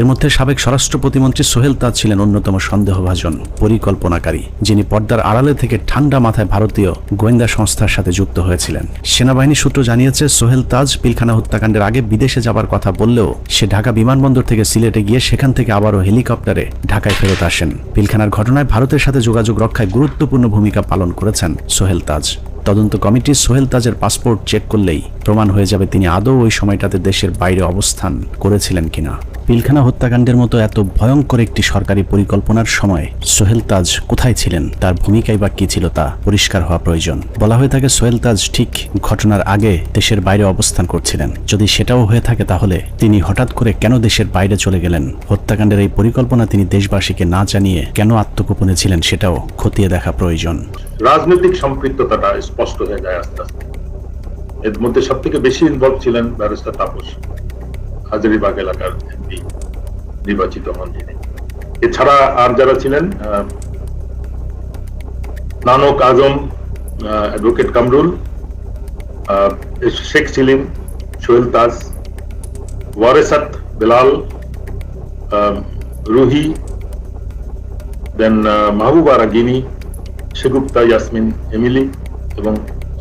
এর মধ্যে সাবেক স্বরাষ্ট্র প্রতিমন্ত্রী সোহেল তাজ ছিলেন অন্যতম সন্দেহভাজন, পরিকল্পনাকারী, যিনি পর্দার আড়ালে থেকে ঠান্ডা মাথায় ভারতীয় গোয়েন্দা সংস্থার সাথে যুক্ত হয়েছিলেন। সেনাবাহিনী সূত্র জানিয়েছে, সোহেল তাজ পিলখানা হত্যাকাণ্ডের আগে বিদেশে যাবার কথা বললেও সে ঢাকা বিমানবন্দর থেকে সিলেটে গিয়ে সেখান থেকে আবারও হেলিকপ্টারে ঢাকায় ফেরত আসেন। পিলখানার ঘটনায় ভারতের সাথে যোগাযোগ রক্ষায় গুরুত্বপূর্ণ ভূমিকা পালন করেছেন সোহেল তাজ। তদন্ত কমিটি সোহেল তাজের পাসপোর্ট চেক করলেই প্রমাণ হয়ে যাবে তিনি আদৌ ওই সময়টাতে দেশের বাইরে অবস্থান করেছিলেন কিনা। পিলখানা হত্যাকাণ্ডের মতো এত ভয়ঙ্কর একটি সরকারি পরিকল্পনার সময় সোহেল তাজ কোথায় ছিলেন, তার ভূমিকাই বা কি ছিল তা পরিষ্কার হওয়া প্রয়োজন। বলা হয়ে থাকে সোহেল তাজ ঠিক ঘটনার আগে দেশের বাইরে অবস্থান করছিলেন। যদি সেটাও হয়ে থাকে তাহলে তিনি হঠাৎ করে কেন দেশের বাইরে চলে গেলেন? হত্যাকাণ্ডের এই পরিকল্পনা তিনি দেশবাসীকে না জানিয়ে কেন আত্মগোপনে ছিলেন সেটাও খতিয়ে দেখা প্রয়োজন। রাজনৈতিক সম্পৃক্ততাটা স্পষ্ট হয়ে যায় আস্তে আস্তে। এর মধ্যে সব থেকে বেশি ইনভলভ ছিলেন ব্যারিস্টার তাপস, হাজারিবাগ এলাকার এমপি নির্বাচিত হন যিনি। এছাড়া আর যারা ছিলেন নানক আজম অ্যাডভোকেট কামরুল শেখ সিলিম, সোহেল তাজ ওয়ারেসাত বেলাল রুহি, দেন মাহবুবা রাগিনী সেগুপ্তা ইয়াসমিন, এমিলি এবং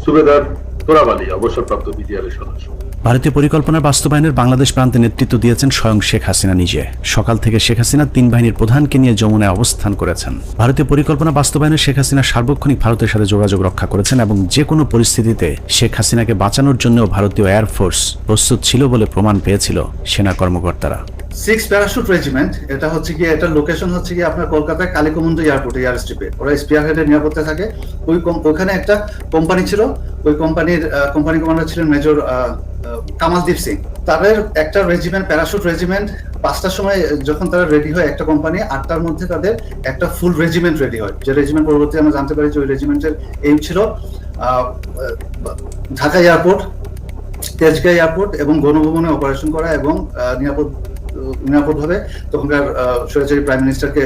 সুবেদার তোরাব আলী অবসরপ্রাপ্ত বিজিআরের সদস্য। ভারতীয় পরিকল্পনার বাস্তবায়নের বাংলাদেশ প্রান্তে নেতৃত্ব দিয়েছেন স্বয়ং শেখ হাসিনা নিজে। সকাল থেকে শেখ হাসিনা তিন বাহিনীর প্রধানকে নিয়ে যমুনায় অবস্থান করেছেন। ভারতীয় পরিকল্পনা বাস্তবায়নে শেখ হাসিনা সার্বক্ষণিক ভারতের সাথে যোগাযোগ রক্ষা করেছেন এবং যে কোনো পরিস্থিতিতে শেখ হাসিনাকে বাঁচানোর জন্যও ভারতীয় এয়ারফোর্স প্রস্তুত ছিল বলে প্রমাণ পেয়েছিল সেনা কর্মকর্তারা। সিক্স প্যারাশুট রেজিমেন্ট এটা হচ্ছে কি এটা লোকেশন হচ্ছে কি আপনার কলকাতায় কালীকুমন্দ এয়ারপোর্ট এয়ার স্ট্রিপে ওরা স্পিয়ার হেডের নিরাপত্তা থাকে। ওই ওখানে একটা কোম্পানি ছিল। ওই কোম্পানির কোম্পানি কমান্ডার ছিলেন মেজর কামালদীপ সিং। তাদের একটা রেজিমেন্ট প্যারাশুট রেজিমেন্ট পাঁচটার সময় যখন তারা রেডি হয় একটা কোম্পানি আটটার মধ্যে তাদের একটা ফুল রেজিমেন্ট রেডি হয়। যে রেজিমেন্ট পরবর্তী আমরা জানতে পারি যে ওই রেজিমেন্টের এইম ছিল ঢাকা এয়ারপোর্ট তেজগাঁ এয়ারপোর্ট এবং গণভবনে অপারেশন করা এবং নিরাপদ তখনকার স্বৈরাচারী প্রাইম মিনিস্টারকে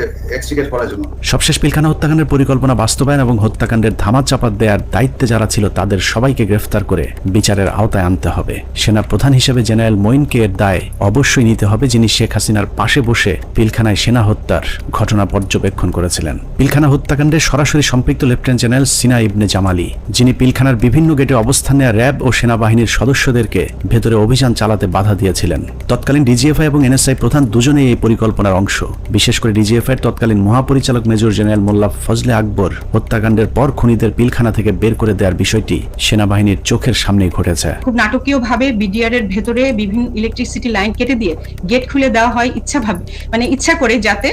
করার জন্য। সবশেষ পিলখানা হত্যাকাণ্ডের পরিকল্পনা বাস্তবায়ন এবং হত্যাকাণ্ডের ধামাচাপা দেওয়ার দায়িত্বে যারা ছিল, তাদের সবাইকে গ্রেফতার করে বিচারের আওতায় আনতে হবে। সেনা প্রধান হিসেবে জেনারেল মঈনকে এর দায় অবশ্যই নিতে হবে, যিনি শেখ হাসিনার পাশে বসে পিলখানায় সেনা হত্যার ঘটনা পর্যবেক্ষণ করেছিলেন। পিলখানা হত্যাকাণ্ডে সরাসরি সম্পৃক্ত লেফটেন্যান্ট জেনারেল সিনা ইবনে জামালি যিনি পিলখানার বিভিন্ন গেটে অবস্থান নেওয়া র্যাব ও সেনাবাহিনীর সদস্যদেরকে ভেতরে অভিযান চালাতে বাধা দিয়েছিলেন। তৎকালীন ডিজিএফআই এবং এনএসআই প্রধান দুজনেই এই পরিকল্পনার অংশ। বিশেষ করে ডিজিএফআই এর তৎকালীন মহাপরিচালক মেজর জেনারেল মোল্লা ফজলে আকবর হত্যাকাণ্ডের পর খুনিদের পিলখানা থেকে বের করে দেওয়ার বিষয়টি সেনাবাহিনীর চোখের সামনেই ঘটেছে। খুব নাটকীয় ভাবে বিডিআর এর ভেতরে বিভিন্ন ইলেকট্রিসিটি লাইন কেটে দিয়ে গেট খুলে দেওয়া হয় ইচ্ছা ভাবে মানে ইচ্ছা করে যাতে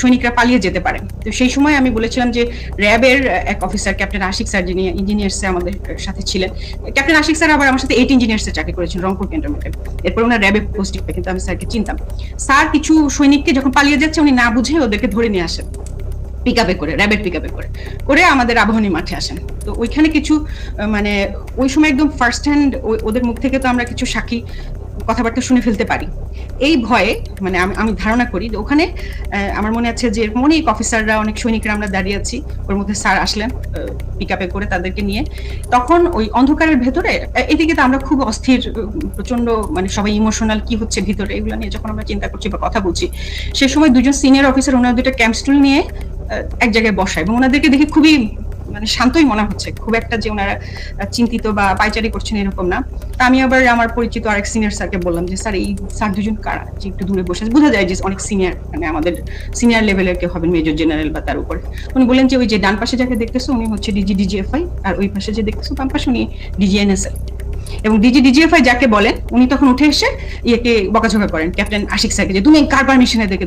সৈনিকরা পালিয়ে যেতে পারে। তো সেই সময় আমি বলেছিলাম যে র্যাবের এক অফিসার ক্যাপ্টেন আশিক স্যার, যিনি ইঞ্জিনিয়ার্সে আমাদের সাথে ছিলেন, ক্যাপ্টেন আশিক স্যার আবার আমার সাথে এইট ইঞ্জিনিয়ার্সে চাকরি করেছিলেন রংপুর ক্যান্টনমেন্টে এরপর ওনার র্যাবে পোস্টিং কিন্তু আমি স্যারকে চিনতাম। স্যার কিছু সৈনিককে যখন পালিয়ে যাচ্ছে, উনি না বুঝে ওদেরকে ধরে নিয়ে আসেন। পিক আপে করে, র্যাবের পিক আপে করে করে আমাদের আবাহনী মাঠে আসেন। তো ওইখানে কিছু মানে ওই সময় একদম ফার্স্ট হ্যান্ড ওদের মুখ থেকে তো আমরা কিছু সাক্ষী কথাবার্তা শুনে ফেলতে পারি। এই ভয়ে মানে আমি আমি ধারণা করি যে ওখানে আমার মনে আছে যে অনেক অফিসাররা অনেক সৈনিকরা আমরা দাঁড়িয়ে আছি। ওর মধ্যে স্যার আসলেন পিক আপে করে তাদেরকে নিয়ে। তখন ওই অন্ধকারের ভেতরে এদিকে তো আমরা খুব অস্থির প্রচণ্ড মানে সবাই ইমোশনাল কি হচ্ছে ভিতরে, এগুলো নিয়ে যখন আমরা চিন্তা করছি বা কথা বলছি, সে সময় দুজন সিনিয়র অফিসার ওনার দুটো ক্যাম্প স্টুল নিয়ে এক জায়গায় বসায় এবং ওনাদেরকে দেখে খুবই মানে শান্তই মনে হচ্ছে। খুব একটা যে ওনারা চিন্তিত বা পাইচারি করছেন এরকম না। তা আমি আবার আমার পরিচিত আরেক সিনিয়র স্যারকে বললাম যে, স্যার, এই স্যার দুজন কারা? যে একটু দূরে বসে। বোঝা যায় যে অনেক সিনিয়র মানে আমাদের সিনিয়র লেভেলের কেউ হবেন মেজর জেনারেল বা তার উপরে। উনি বললেন যে, ওই যে ডান পাশে যাকে দেখতেছো, উনি হচ্ছে ডিজি ডিজিএফআই আর ওই পাশে যে দেখতেছো, বাম পাশে উনি ডিজিএনএসএল এবং ডিজি ডিজিএফআই যাকে বলেন, উনি তখন উঠে এসে ইয়েকে বকাঝকা করেন। ক্যাপ্টেন আশিক স্যারকে যে, তুমি কার পারমিশনে দেখে